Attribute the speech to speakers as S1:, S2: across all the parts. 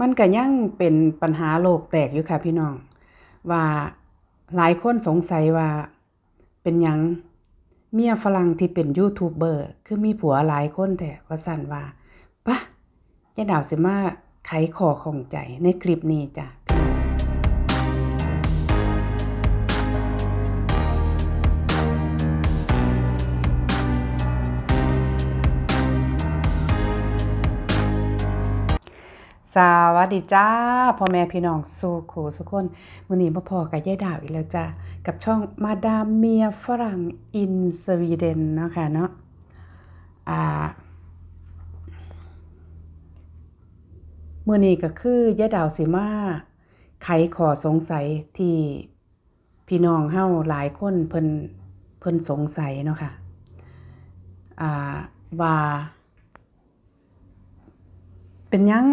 S1: มันก็ยังเป็นปัญหาโลกแตกอยู่ค่ะพี่น้อง ว่าหลายคนสงสัยว่าเป็นหยังเมียฝรั่งที่เป็นยูทูบเบอร์คือมีผัวหลายคนแต่ว่าสั่นว่าปะยายดาวสิมาไขข้อของใจในคลิปนี้จ้ะ สวัสดีจ้าพ่อแม่พี่น้องสู่ขู่สุกคนมื้อนี้มาพอกับยายดาวอีกแล้วจ้ากับช่องมาดามเมียฝรั่งอินสวีเดนเนาะค่ะเนาะอ่ามื้อนี้ก็คือยายดาวสิมาไขขอสงสัยที่พี่น้องเฮาหลายคนเพิ่นเพิ่นสงสัยเนาะค่ะอ่าว่าเป็นยัง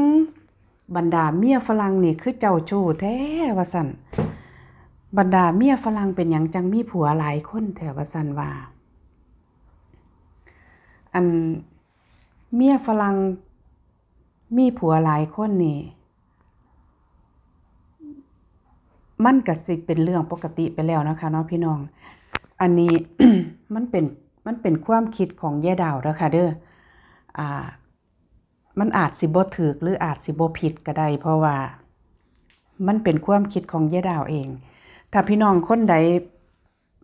S1: บรรดาเมียฝรั่งนี่คือเจ้าชู้แท้ว่าซั่นบรรดาเมียฝรั่งเป็นหยังจังมีผัวหลายคนแท้ว่าซั่นว่า อันเมียฝรั่งมีผัวหลายคนนี่มันก็สิเป็นเรื่องปกติไปแล้วนะคะเนาะพี่น้อง อันนี้มันเป็นมันเป็นความคิดของยายดาวแล้วค่ะเด้ออ่า มันอาจสิบ่ถูกหรืออาจสิบ่ผิดก็ได้เพราะว่า มันเป็นความคิดของยายดาวเอง ถ้าพี่น้องคนใด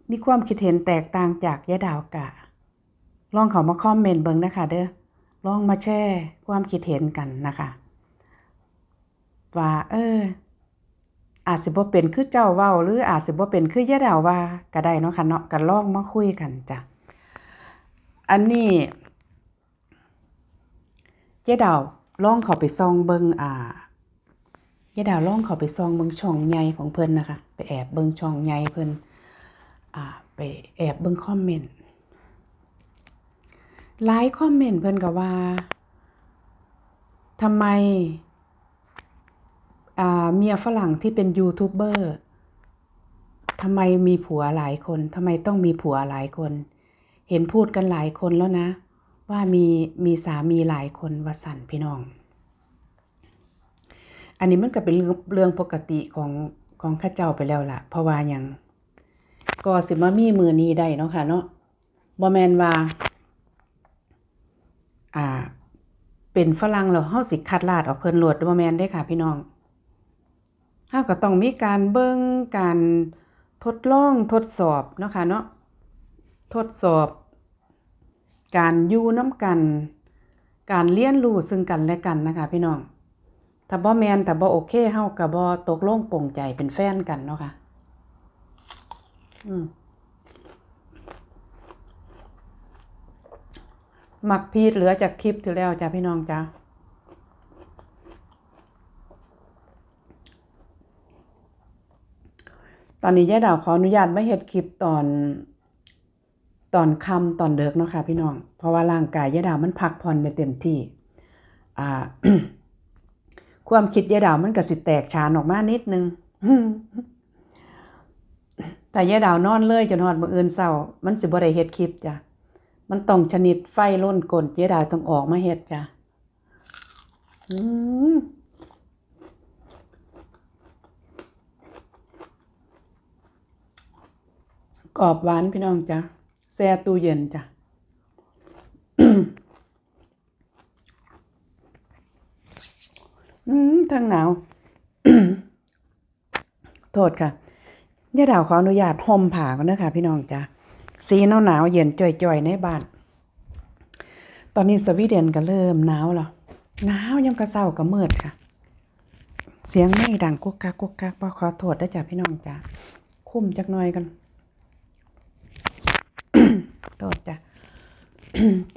S1: มีความคิดเห็นแตกต่างจากยายดาวกะ ลองเข้ามาคอมเมนต์เบิ่งนะคะเด้อลองมาแชร์ความคิดเห็นกันนะคะว่าเออ อาจสิบ่เป็นคือเจ้าเว้า หรืออาจสิบ่เป็นคือยายดาวว่าก็ได้เนาะค่ะเนาะก็ลองมาคุยกันจ้ะอันนี้ ยายดาวล่องเขาไปส่องเบิงอ่ายายดาวล่องเขาไปส่องเบิงช่องใหญ่ของเพิ่นนะคะ ไปแอบเบิงช่องใหญ่เพิ่นอ่าไปแอบเบิงคอมเมนต์หลายคอมเมนต์เพิ่นก็ว่าทำไมอ่าเมียฝรั่งที่เป็นยูทูบเบอร์ทำไมมีผัวหลายคนทำไมต้องมีผัวหลายคน เห็นพูดกันหลายคนแล้วนะ ว่ามีมีสามีหลายคนวสันพี่น้อง อันนี้มันก็เป็นเรื่องเรื่องปกติของของข้าเจ้าไปแล้วล่ะ เพราะว่ายังก็สิมามีมือนี้ได้เนาะค่ะเนาะบ่แมนว่า อ่า เป็นฝรั่งแล้วเฮาสิคัดลาดออกเพิ่นโลดบ่แมนเด้ค่ะ พี่น้องเฮาก็ต้องมีการเบิ่งการทดลองทดสอบเนาะค่ะเนาะทดสอบ การอยู่น้ำกัน การเรียนรู้ซึ่งกันและกันนะคะ พี่น้อง ถ้าบ่แมนแต่บ่โอเคเฮาก็บ่ตกลงปลงใจเป็นแฟนกันเนาะค่ะ อืมมักพีดเหลือจากคลิปที่แล้วจ้ะพี่น้องจ้ะตอนนี้ยายดาวขออนุญาตไม่เฮ็ดคลิปตอน ตอนค่ำตอนเดึกเนาะค่ะพี่น้อง เพราะว่าร่างกายยายดาวมันพักผ่อนได้เต็มที่อ่าความคิดยายดาวมันก็สิแตกฉานออกมานิดนึงแต่ยายดาวนอนเลยจนฮอดมื้ออื่นเช้า มันสิบ่ได้เฮ็ดคลิปจ้ะ มันต้องชนิดไฟล้นก้นยายดาวต้องออกมาเฮ็ดจ้ะอืมกรอบหวานพี่น้องจ้ะ ช่ตู้เย็นจ้ะอืมทั้งหนาวโทษค่ะยาดาวขออนุญาตห่มผ้าก่อนนะคะพี่น้องจ้ะสีหนาวหนาวเย็นจ่อยๆในบ้าน ตอนนี้สวีเดนก็เริ่มหนาวแล้วหนาวยามกระเซ้าก็มืดค่ะ เสียงไม่ดังกุกกักกุกกักบ่ขอโทษด้จ้ะพี่น้องจ้ะคุ้มจักหน่อยกัน ทษจ้ะ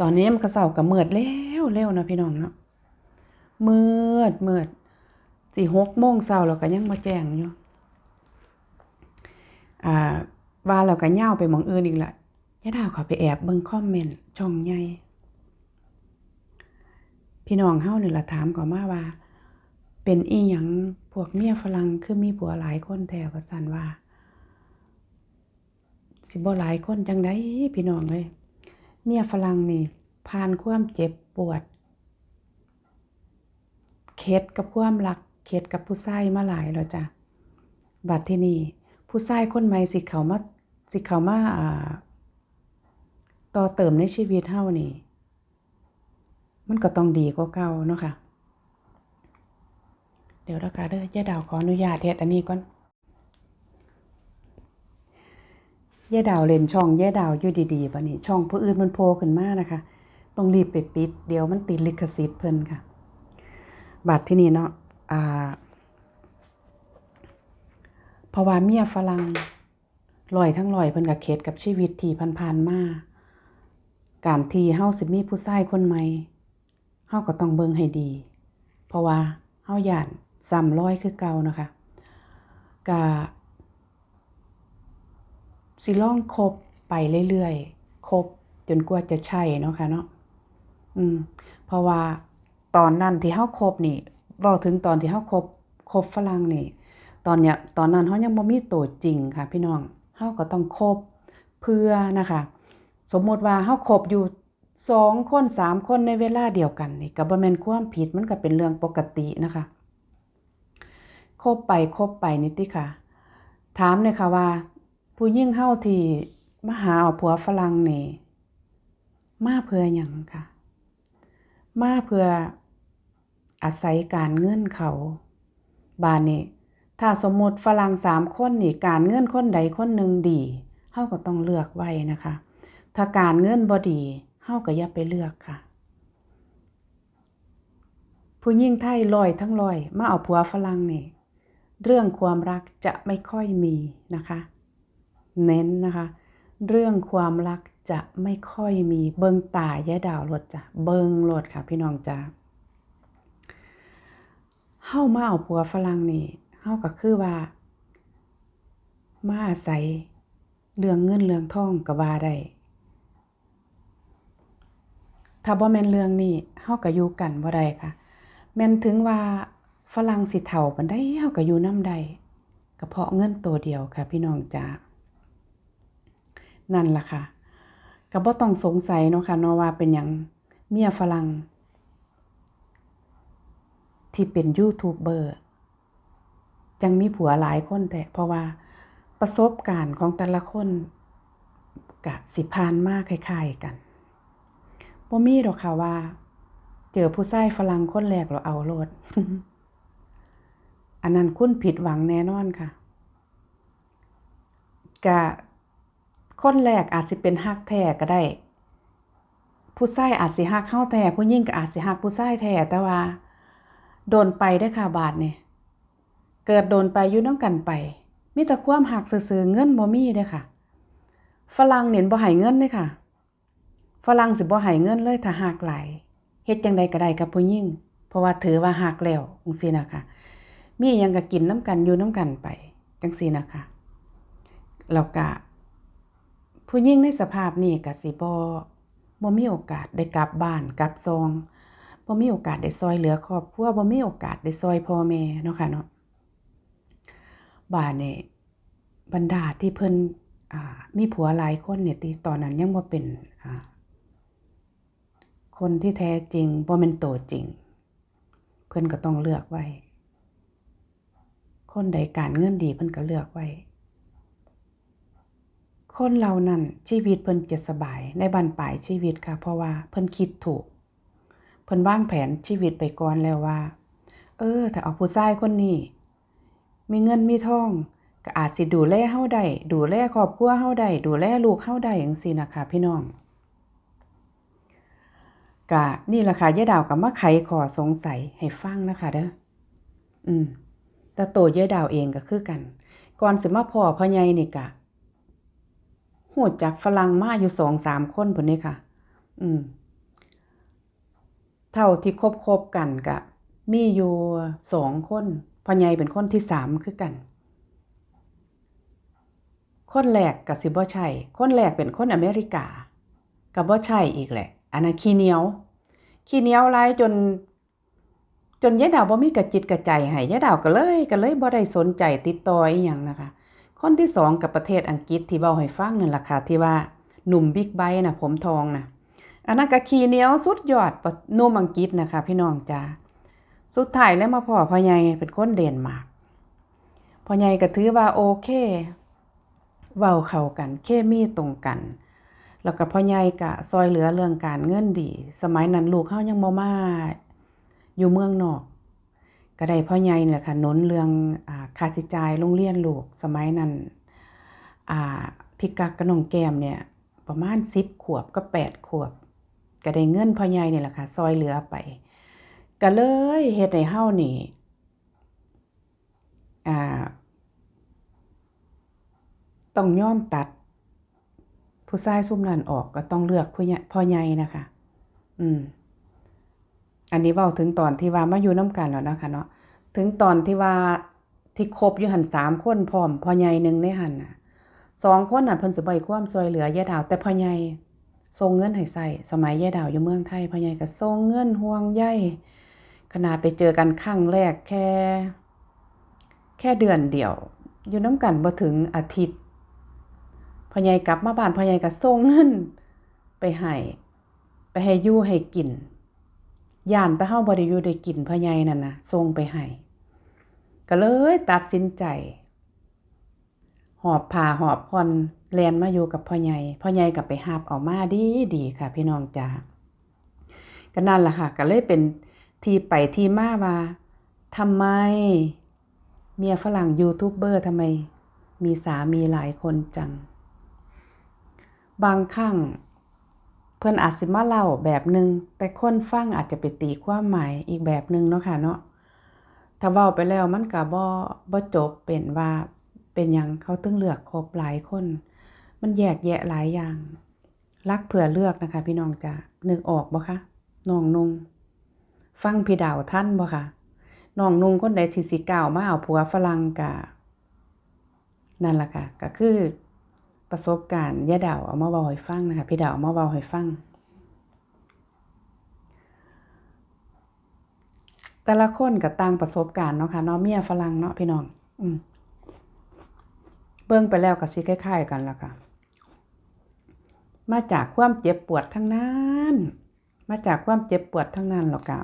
S1: ตอนนี้มันกระเซาก็มืดแล้วเร็วนะพี่น้องเนาะเมืดเมืดสิหกโมงเช้าแล้วก็ยังบ่แจ้งอยู่อ่าว่าแล้วก็ย่าไปมองอื่นอีกละยายดาวขาไปแอบเบิ่งคอมเมนต์ช่องใหญ่พี่น้องเฮานี่ล่ะถามเข้ามาว่า เป็นอีหยังพวกเมียฝรั่งคือมีผัวหลายคนแท้ว่าซั่นว่า สิบ่หลายคนจังได๋พี่น้องเอ้ยเมียฝรั่งนี่ผ่านความเจ็บปวดแขข็ดกับความรัก เข็ดกับผู้ชายมาหลายแล้วจ้ะบัดที่นี่ผู้ชายคนใหม่สิเขามาสิเขามาอ่าต่อเติมในชีวิตเฮานี่ มันก็ต้องดีกว่าเก่าเนาะค่ะ เดี๋ยวนะคะเด้อย่าดาวขออนุญาตเฮ็ดอันนี้ก่อน ย่ดาวเลนช่องย่ดาวอยู่ดีๆบัดนี้ ช่องผู้อื่นมันโผล่ขึ้นมานะคะ ต้องรีบไปปิด เดี๋ยวมันติดลิขสิทธิ์เพิ่นค่ะ บัดที่นี่เนาะอ่าเพราะว่าเมียฝรั่งลอยทั้งลอยเพิ่นก็เข็ดกับชีวิตที่ผ่านๆมาการที่เฮาสิมีผู้ชายคนใหม่เฮาก็ต้องเบิ่งให้ดี เพราะว่าเฮาหยานซ้ำร้อยคือเก่านะคะก็ สิล่องคบไปเรื่อยๆคบจนกว่าจะใช่เนาะค่ะเนาะอืม เพราะว่าตอนนั้นที่เฮาคบนี่เว้าถึงตอนที่เฮาคบคบฝรั่งนี่ ตอนเนี้ยตอนนั้นเฮายังบ่มีตัวจริงค่ะ พี่น้องเฮาก็ต้องคบเพื่อนะคะ สมมติว่าเฮาคบอยู่สองคนสามคนในเวลาเดียวกันนี่ก็บ่แม่นความผิดมันก็เป็นเรื่องปกตินะคะคบไปคบไปนี่ติค่ะ ถามเลยค่ะว่า ผู้หญิงเฮาที่มาหาเอาผัวฝรั่งนี่มาเพื่อหยังค่ะ มาเพื่ออาศัยการเงินเขา บานนี้ถ้าสมมติฝรั่งสามคนนี่การเงินคนใดคนหนึ่งดีเฮาก็ต้องเลือกไว้นะคะ ถ้าการเงินบ่ดีเฮาก็อย่าไปเลือกค่ะ ผู้หญิงไทยลอยทั้งลอย มาเอาผัวฝรั่งนี่เรื่องความรักจะไม่ค่อยมีนะคะ เน้นนะคะ เรื่องความรักจะไม่ค่อยมีเบิงตายยะดาวรถจ้ะเบิงรถค่ะ พี่น้องจ้าเฮามาเอาผัวฝรั่งนี่เฮาก็คือว่า มาอาศัยเรื่องเงินเรื่องทองก็ว่าได้ถ้าบ่แม่นเรื่องนี้เฮาก็อยู่กันบ่ได้ค่ะ แม่นถึงว่าฝรั่งสิเฒ่าปานใดเฮาก็อยู่นำได้ก็เพราะเงินตัวเดียวค่ะ พี่น้องจ้า นั่นล่ะค่ะก็บ่ต้องสงสัยเนาะค่ะเนาะว่าเป็นหยังเมียฝรั่งที่เป็นยูทูบเบอร์จังมีผัวหลายคนแต่เพราะว่าประสบการณ์ของแต่ละคนกะสิผ่านมากคล้ายๆกันบ่มีดอกค่ะว่า เจอผู้ชายฝรั่งคนแรกเราเอาโลด อันนั้นคุณผิดหวังแน่นอนค่ะกะ คนแรกอาจสิเป็นฮักแท้ก็ได้ ผู้ชายอาจสิฮักเข้าแท้ผู้หญิงก็อาจสิฮักผู้ชายแท้แต่ว่า โดนไปได้ค่ะบาทนี่ยเกิดโดนไปยู่น้ำกันไปมีแต่ความหักซื่อเงินบ่มีเด้ค่ะ ฝรั่งเน้นบ่ให้เงินเด้ค่ะ ฝรั่งสิบ่ให้เงินเลยถ้าหักหลายเฮ็ดจังใดก็ได้กับผู้หญิงเพราะว่าถือว่าหักแล้วจังซี่นะคะมีหยังก็กินน้ำกันอยู่น้ำกันไปจังซี่นะคะแล้วก็ ผู้หญิงในสภาพนี้กสิบ่บ่มีโอกาสได้กลับบ้านกลับซองบ่มีโอกาสได้ซอยเหลือครอบครัวบ่มีโอกาสได้ซอยพ่อแม่เนาะค่ะเนาะบ้านนี่บรรดาที่เพิ่นอ่ามีผัวหลายคนเนี่ยติตอนนั้นยังบ่เป็นอ่าคนที่แท้จริงบ่แม่นโตจริง เพิ่นก็ต้องเลือกไว้ คนใดการเงินดีเพิ่นก็เลือกไว้ คนเหล่านั้นชีวิตเพิ่นจะสบายในบั้นปลายชีวิตค่ะ เพราะว่าเพิ่นคิดถูก เพิ่นวางแผนชีวิตไปก่อนแล้วว่า เออ ถ้าเอาผู้ชายคนนี้ มีเงินมีทองก็อาจสิดูแลเฮาได้ดูแลครอบครัวเฮาได้ดูแลลูกเฮาได้จังซี่นะคะพี่น้องก็นี่ล่ะค่ะยายดาวก็มาไขขอสงสัยให้ฟังนะคะเด้ออืมแต่โตยายดาวเองก็คือกัน ก่อนสิมาพ่อพ่อใหญ่นี่ก็ ฮู้จักฝรั่งมาอยู่2-3คนพุ่นนี่ค่ะ อืม เท่าที่คบๆกันก็มีอยู่2คนพ่อใหญ่เป็นคนที่3คือกัน คนแรกก็สิบ่ใช่คนแรกเป็นคนอเมริกาก็บ่ใช่อีกแหละอันนั้นขี้เหนียวขี้เหนียวหลายจน จนยายดาวบ่มีกระจิตกระใจให้ยายดาวก็เลยก็เลยบ่ได้สนใจติดต่ออีหยังนะคะ คนที่สองกับประเทศอังกฤษที่เว้าให้ฟังนั่นล่ะค่ะที่ว่าหนุ่มบิ๊กไบค์นะผมทองนะอันนั้นก็ขี้เหนียวสุดยอดนุ่มอังกฤษนะคะ พี่น้องจ้าสุดท้ายแล้วมาพ่อพ่อใหญ่เป็นคนเดนมาร์กพ่อใหญ่ก็ถือว่าโอเคเว้าเข้ากันเคมีตรงกัน แล้วก็พ่อใหญ่ก็ซอยเหลือเรื่องการเงินดี สมัยนั้นลูกเฮายังบ่มาอยู่เมืองนอก ก็ได้พ่อใหญ่นี่แหละค่ะนุนเรื่องค่าใช้จ่ายโรงเรียนลูกสมัยนั้นพี่กักกับน้องแก้มเนี่ยประมาณ10ขวบก็8ขวบ ก็ได้เงินพ่อใหญ่นี่แหละค่ะซอยเหลือไป ก็เลยเฮ็ดให้เฮานี่ต้องย่อมตัด ผู้ชายซุ่มนั้นออกก็ต้องเลือกผู้ใหญ่พ่อใหญ่นะคะ อืม อันนี้เว้าถึงตอนที่ว่ามาอยู่น้ำกันแล้วนะคะเนาะถึงตอนที่ว่าที่คบอยู่หั่น3คนพร้อมพ่อใหญ่หนึ่งในหั่นน่ะสองคนน่ะเพิ่นสิบ่ให้ความช่วยเหลือยายดาว แต่พ่อใหญ่ส่งเงินให้ใช้สมัยยายดาวอยู่เมืองไทยพ่อใหญ่ก็ส่งเงินห่วงใยขนาดไปเจอกันครั้งแรกแค่ แค่เดือนเดียว อยู่น้ำกันบ่ถึงอาทิตย์พ่อใหญ่กลับมาบ้านพ่อใหญ่ก็ส่งเงิน ไปให้ไปให้ยู่ให้กิน ย่านต่เฮาบ่ได้อยู่ได้กินพ่อใหญ่นั่นน่ะส่งไปให้ก็เลยตัดสินใจ หอบผ้าหอบผ่อนแลนมาอยู่กับพ่อใหญ่พ่อใหญ่ก็ไปรับเอามาดีดีค่ะ พี่น้องจ๋าก็นั่นล่ะค่ะก็เลยเป็นที่ไปที่มาว่าทำไม เมียฝรั่งยูทูบเบอร์ทำไม มีสามีหลายคนจัง บางครั้ง เพิ่อนอาจสิมาเล่าแบบหนึ่งแต่คนฟังอาจจะไปตีความหมายอีกแบบหนึ่งเนาะค่ะเนาะถ้าเว้าไปแล้วมันก็บ่บ่จบเป็นว่าเป็นหยังเขาถึงเลือกคบหลายคน มันแยกแยะหลายอย่าง รักเผื่อเลือกนะคะ พี่น้องจ๋านึกออกบ่คะน้องนุ่งฟังพี่ดาวท่านบ่คะน้องนุ่งคนใดที่สิก้าวมาเอาผัวฝรั่งก็นั่นล่ะค่ะก็คือ ประสบการณ์ยาดาวเอามาเว้าให้ฟังนะคะ พี่ดาวเอามาเว้าให้ฟัง แต่ละคนก็ต่างประสบการณ์เนาะค่ะเนาะเมียฝรั่งเนาะพี่น้อง อืมเบิ่งไปแล้วก็สิคล้ายๆกันล่ะค่ะ มาจากความเจ็บปวดทั้งนั้น มาจากความเจ็บปวดทั้งนั้นหรอกค่ะ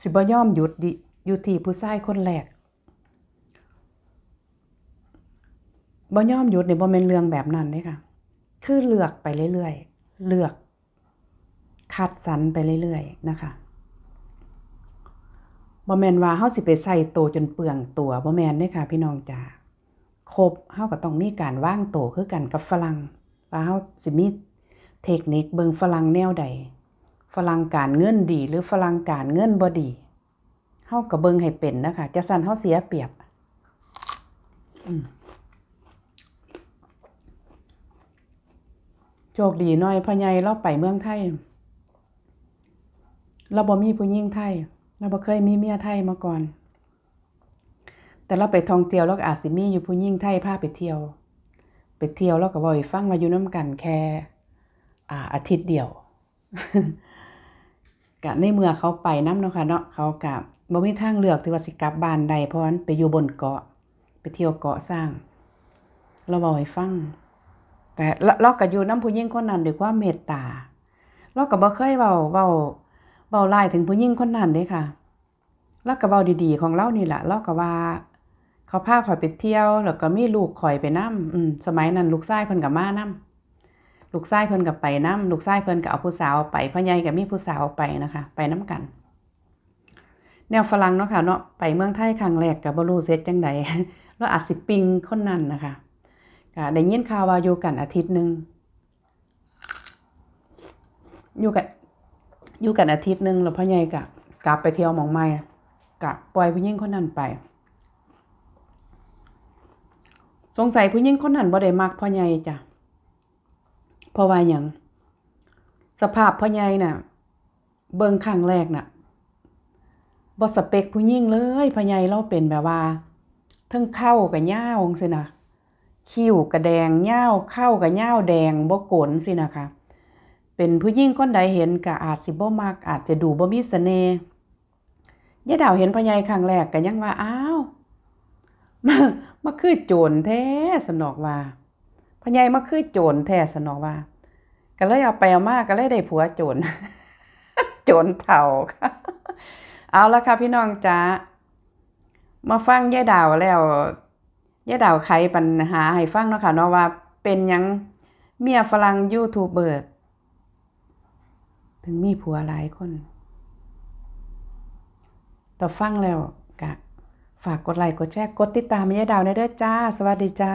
S1: สิบย่อมหยุดดิอยู่ที่ผู้ชายคนแรก บ่ยอมหยุดนี่บ่แม่นเรื่องแบบนั้นเด้ค่ะ คือเลือกไปเรื่อยๆ เลือก คัดสรรไปเรื่อยๆ นะคะบ่แมนว่าเฮาสิไปใส่โตจนเปลืองตัวบ่แมนเด้ค่ะ พี่น้องจ๋าครบเฮาก็ต้องมีการว่างโตคือกันกับฝรั่งว่าเฮาสิมีเทคนิคเบิ่งฝรั่งแนวใดฝรั่งการเงินดีหรือฝรั่งการเงินบ่ดีเฮาก็เบิ่งให้เป็นนะคะจะสั่นเฮาเสียเปรียบ อืม โชคดีหน่อยพ่อใหญ่เราไปเมืองไทย เราบ่มีผู้หญิงไทย เราบ่เคยมีเมียไทยมาก่อน แต่เราไปท่องเที่ยวเราอาจสิมีอยู่ผู้หญิงไทยพาไปเที่ยว ไปเที่ยวเราก็เว้าให้ฟังว่าอยู่น้ำกันแค่อาอาทิตย์เดียวก็ในเมื่อเขาไปน้ำเนาะค่ะเนาะเขาก็บ่มีทางเลือกที่ว่าสิกลับบ้านได้เพราะว่ามันไปอยู่บนเกาะ ไปเที่ยวเกาะสร้าง เราเว้าให้ฟัง แต่เราก็อยู่นำผู้หญิงคนนั้นด้วยความเมตตาเราก็บ่เคยเว้าเว้าเว้าร้ายถึงผู้หญิงคนนั้นเด้ค่ะเราก็เว้าดีๆ ของเรานี่แหละเราก็ว่า เขาพาข้อยไปเที่ยวแล้วก็มีลูกข้อยไปนำอืมสมัยนั้นลูกชายเพิ่นก็มานำลูกชายเพิ่นก็ไปนำลูกชายเพิ่นก็เอาผู้สาวไปพ่อใหญ่ก็มีผู้สาวไปนะคะ ไปน้ำกัน แนวฝรั่งเนาะค่ะเนาะไปเมืองไทยครั้งแรกก็บ่รู้สิเฮ็ดจังใดเราอาจสิปิงคนนั้นนะคะ ก็ได้ยินข่าวว่าอยู่กันอาทิตย์หนึ่งอยู่กันอยู่กันอาทิตย์หนึ่งแล้วพ่อใหญ่ก็กลับไปเที่ยวมองใหม่ก็ปล่อยผู้หญิงคนนั้นไป สงสัยผู้หญิงคนนั้นบ่ได้มักพ่อใหญ่จ้ะเพราะว่าหยังสภาพพ่อใหญ่น่ะ เบิ่งครั้งแรกน่ะบ่สเปคผู้หญิงเลยพ่อใหญ่เราเป็นแบบว่าเทิงเข้ากับยาวจังซี่น่ะ คิ้วก็แดงยาเข้าก็ยาแดงบ่โกนสินะคะ เป็นผู้หญิงคนใดเห็นก็อาจสิบ่มักอาจจะดูบ่มีเสน่ห์ยายดาวเห็นพ่อใหญ่ครั้งแรกก็ยังว่าอ้าวมามาคือโจรแท้สนอกว่าพ่อใหญ่มาคือโจรแท้สนอกว่าก็เลยเอาไปเอามาก็เลยได้ผัวโจรโจรเฒ่าค่ะเอาละค่ะพี่น้องจ๋ามาฟังยายดาวแล้ว ยายดาวไขปัญหาให้ฟังเนาะค่ะเนาะว่าเป็นยังเมียฝรั่งยูทูบเบอร์ถึงมีผัวหลายคนแต่ฟังแล้วกะ ฝากกดไลค์กดแชร์กดติดตามยายดาวในเด้อจ้า สวัสดีจ้า